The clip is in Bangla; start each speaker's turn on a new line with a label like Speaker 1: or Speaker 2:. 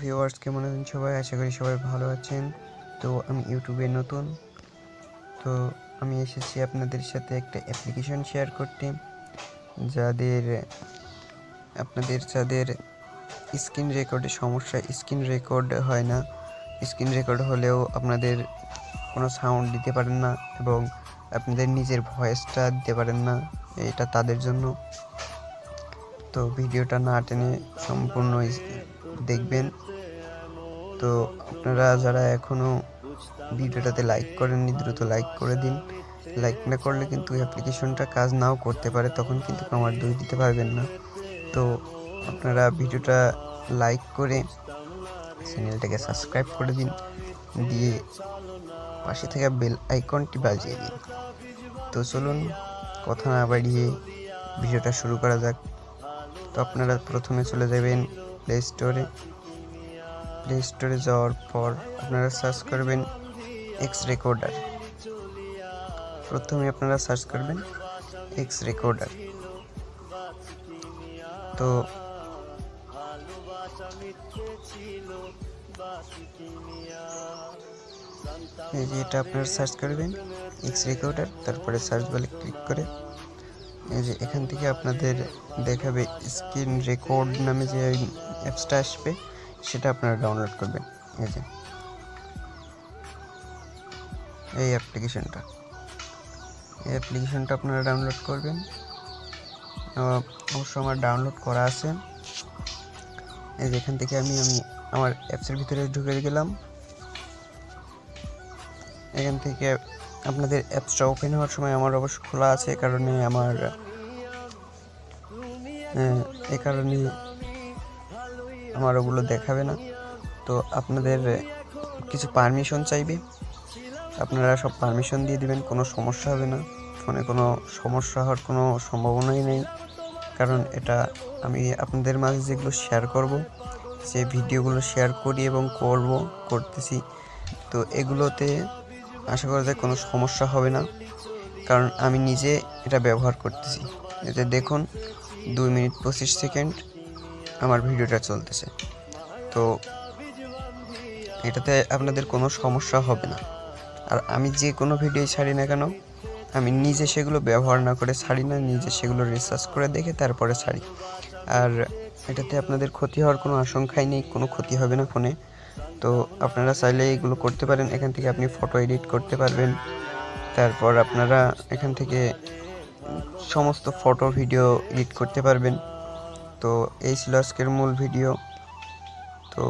Speaker 1: ভিউয়ার্স কেমন আছেন সবাই? আশা করি সবাই ভালো আছেন। তো আমি ইউটিউবে নতুন। তো আমি এসেছি আপনাদের সাথে একটা অ্যাপ্লিকেশন শেয়ার করতে, যাদের, আপনাদের, যাদের স্ক্রিন রেকর্ডের সমস্যা স্ক্রিন রেকর্ড হয় না। স্ক্রিন রেকর্ড হলেও আপনাদের কোনো সাউন্ড দিতে পারেন না এবং আপনাদের নিজের ভয়েসটা দিতে পারেন না, এটা তাদের জন্য। তো ভিডিওটা না টেনে সম্পূর্ণ দেখবেন। তো আপনারা যারা এখনও ভিডিওটাতে লাইক করেননি, দ্রুত লাইক করে দিন। লাইক না করলে কিন্তু অ্যাপ্লিকেশনটা কাজ নাও করতে পারে, তখন কিন্তু আমার দই দিতে পারবেন না। তো আপনারা ভিডিওটা লাইক করে চ্যানেলটাকে সাবস্ক্রাইব করে দিন, দিয়ে পাশে থাকা বেল আইকনটি বাজিয়ে দিন। তো চলুন, কথা না বাড়িয়ে ভিডিওটা শুরু করা যাক। তো আপনারা প্রথমে চলে যাবেন প্লে স্টোরে প্লে স্টোরে যাওয়ার পর আপনারা সার্চ করবেন এক্স রেকর্ডার প্রথমে আপনারা সার্চ করবেন এক্স রেকর্ডার তো এই যে এটা আপনারা সার্চ করবেন এক্স রেকর্ডার তারপরে সার্চ বলে ক্লিক করে এই যে এখান থেকে আপনাদের দেখাবে স্ক্রিন রেকর্ড নামে যে অ্যাপসটা আসবে, সেটা আপনারা ডাউনলোড করবেন। এই যে। এই অ্যাপ্লিকেশনটা এই অ্যাপ্লিকেশনটা আপনারা ডাউনলোড করবেন। অবশ্য আমার ডাউনলোড করা আছে। এই যে এখান থেকে আমি আমি আমার অ্যাপসের ভিতরে ঢুকে গেলাম। এখান থেকে আপনাদের অ্যাপসটা ওপেন হওয়ার সময় আমার অবশ্য খোলা আছে, এ কারণে আমার, এ কারণে আমার ওগুলো দেখাবে না। তো আপনাদের কিছু পারমিশন চাইবে? আপনারা সব পারমিশন দিয়ে দিবেন, কোনো সমস্যা হবে না। ফোনে কোনো সমস্যা হওয়ার কোনো সম্ভাবনাই নেই। কারণ এটা আমি আপনাদের মাঝে যেগুলো শেয়ার করব, যে ভিডিওগুলো শেয়ার করি এবং করব, করতেছি, তো এগুলোতে আশা করা যায় কোনো সমস্যা হবে না। কারণ আমি নিজে এটা ব্যবহার করতেছি। এতে দেখুন, দুই মিনিট পঁচিশ সেকেন্ড আমার ভিডিওটা চলতেছে। তো এটাতে আপনাদের কোনো সমস্যা হবে না। আর আমি যে কোনো ভিডিও ছাড়ি না কেন, আমি নিজে সেগুলো ব্যবহার না করে ছাড়ি না, নিজে সেগুলো রিসার্চ করে দেখে তারপরে ছাড়ি। আর এটাতে আপনাদের ক্ষতি হওয়ার কোনো আশঙ্কাই নেই, কোনো ক্ষতি হবে না ফোনে। তো আপনারা চাইলে এগুলো করতে পারেন। এখান থেকে আপনি ফটো এডিট করতে পারবেন। তারপর আপনারা এখান থেকে সমস্ত ফটো ভিডিও এডিট করতে পারবেন। তো এই ছিল আজকের মূল ভিডিও তো